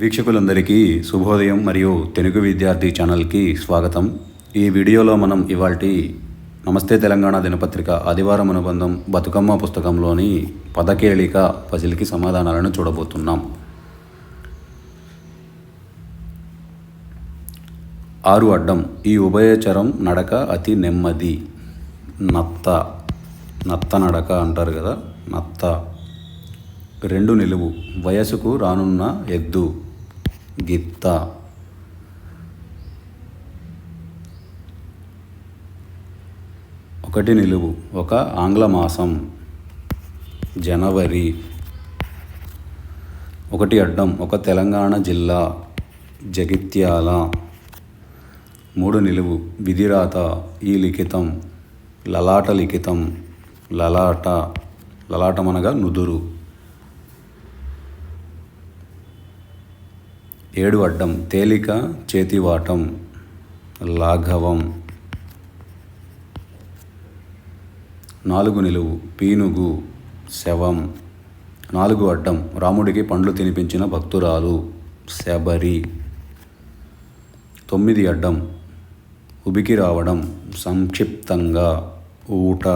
వీక్షకులందరికీ శుభోదయం మరియు తెలుగు విద్యార్థి ఛానల్కి స్వాగతం. ఈ వీడియోలో మనం ఇవాల్టి నమస్తే తెలంగాణ దినపత్రిక ఆదివారం అనుబంధం బతుకమ్మ పుస్తకంలోని పదకేళిక పజిల్కి సమాధానాలను చూడబోతున్నాం. ఆరు అడ్డం ఈ ఉభయచరం నడక అతి నెమ్మది. నత్త నత్త నడక అంటారు కదా నత్త. రెండు నిలువు వయసుకు రానున్న ఎద్దు. గిత్త ఒకటి నిలువు ఒక ఆంగ్ల మాసం జనవరి. ఒకటి అడ్డం ఒక తెలంగాణ జిల్లా జగిత్యాల. మూడు నిలువు విధిరాత ఈ లిఖితం లలాట లిఖితం లలాట లలాటమనగా నుదురు. ఏడు అడ్డం తేలిక చేతివాటం లాఘవం. నాలుగు నిలువు పీనుగు శవం. నాలుగు అడ్డం రాముడికి పండ్లు తినిపించిన భక్తురాలు శబరి. తొమ్మిది అడ్డం ఉబికి రావడం సంక్షిప్తంగా ఊట.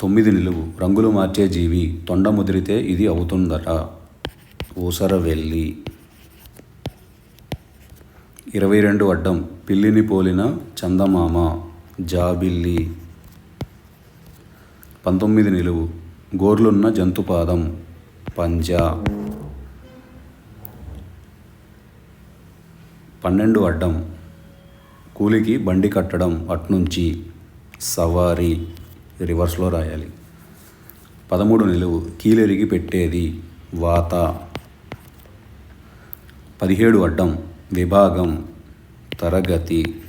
తొమ్మిది నిలువు. రంగులు మార్చే జీవి. తొండ ముదిరితే ఇది అవుతుందట. ఊసర వెళ్ళి ఇరవై రెండు అడ్డం. పిల్లిని పోలిన చందమామ. జాబిల్లి. పంతొమ్మిది నిలువు. గోర్లున్న జంతుపాదం. పంజా. పన్నెండు అడ్డం. కూలికి బండి కట్టడం అట్నుంచి. సవారీ. రివర్స్లో రాయాలి. పదమూడు నిలువు కీలెరిగి పెట్టేది వాత. పదిహేడు అడ్డం విభాగం తరగతి.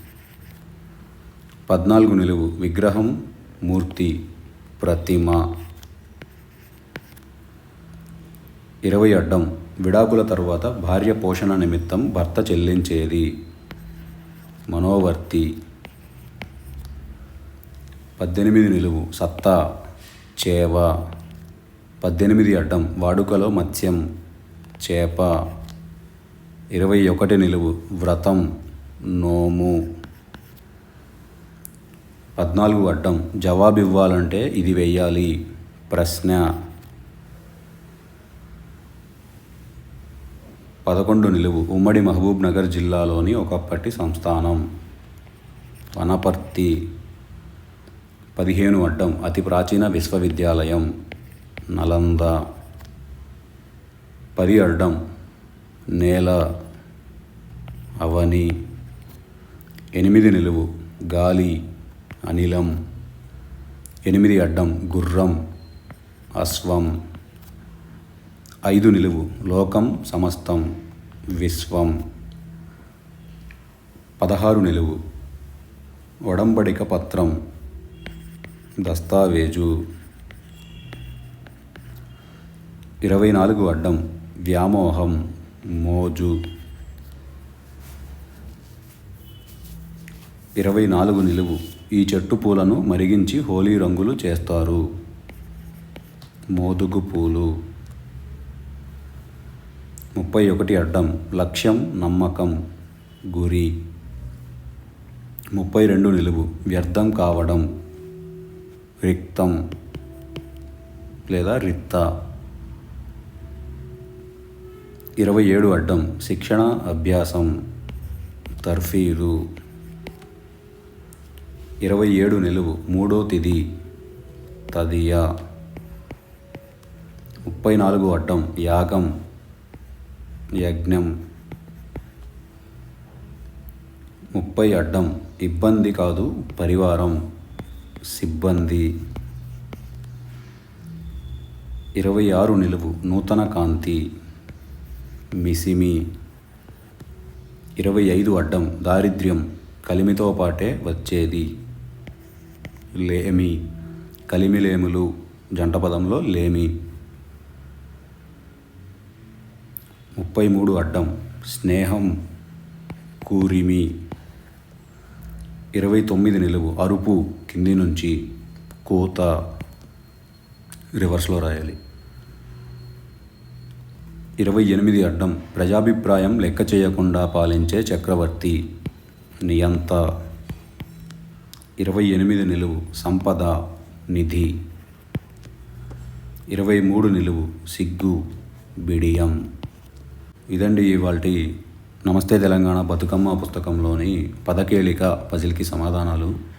పద్నాలుగు నిలువు విగ్రహం మూర్తి ప్రతిమ. ఇరవై అడ్డం విడాకుల తర్వాత భార్య పోషణ నిమిత్తం భర్త చెల్లించేది. మనోవర్తి పద్దెనిమిది నిలువు సత్తా చేవ. పద్దెనిమిది అడ్డం వాడుకలో మత్స్యం చేప. ఇరవై ఒకటి నిలువు వ్రతం నోము. పద్నాలుగు అడ్డం జవాబివ్వాలంటే ఇది వెయ్యాలి. ప్రశ్న. పదకొండు నిలువు ఉమ్మడి మహబూబ్ నగర్ జిల్లాలోని ఒకప్పటి సంస్థానం. వనపర్తి. పదిహేను అడ్డం అతి ప్రాచీన విశ్వవిద్యాలయం నలంద పది అడ్డం నేల అవని ఎనిమిది నిలువు గాలి అనిలం ఎనిమిది అడ్డం గుర్రం అశ్వం ఐదు నిలువు లోకం సమస్తం విశ్వం పదహారు నిలువు ఒడంబడిక పత్రం దస్తావేజు. ఇరవై నాలుగు అడ్డం వ్యామోహం మోజు. ఇరవై నాలుగు నిలువు ఈ చెట్టు పూలను మరిగించి హోలీ రంగులు చేస్తారు. మోదుగు పూలు. ముప్పై ఒకటి అడ్డం లక్ష్యం నమ్మకం గురి. ముప్పై రెండు నిలువు వ్యర్థం కావడం. రిక్తం లేదా రిత్త ఇరవై ఏడు అడ్డం శిక్షణ అభ్యాసం తర్ఫీదు. ఇరవై ఏడు నిలువు మూడో తిది తదియ. ముప్పై నాలుగు అడ్డం యాగం యజ్ఞం. ముప్పై అడ్డం ఇబ్బంది కాదు పరివారం. సిబ్బంది. ఇరవై ఆరు నిలువు నూతన కాంతి. మిసిమి. ఇరవై ఐదు అడ్డం దారిద్ర్యం కలిమితో పాటే వచ్చేది. లేమి. కలిమిలేములు జంట పదంలో లేమి. ముప్పై మూడు అడ్డం స్నేహం కూరిమి. ఇరవై తొమ్మిది నిలువు అరుపు కింది నుంచి కోత రివర్స్లో రాయాలి. ఇరవై ఎనిమిది అడ్డం ప్రజాభిప్రాయం లెక్క చేయకుండా పాలించే చక్రవర్తి నియంత. ఇరవై ఎనిమిది నిలువు సంపద నిధి. ఇరవై మూడు నిలువు సిగ్గు బిడియం. ఇదండి ఇవాళ నమస్తే తెలంగాణ బతుకమ్మ పుస్తకంలోని పదకేళిక పజిల్కి సమాధానాలు.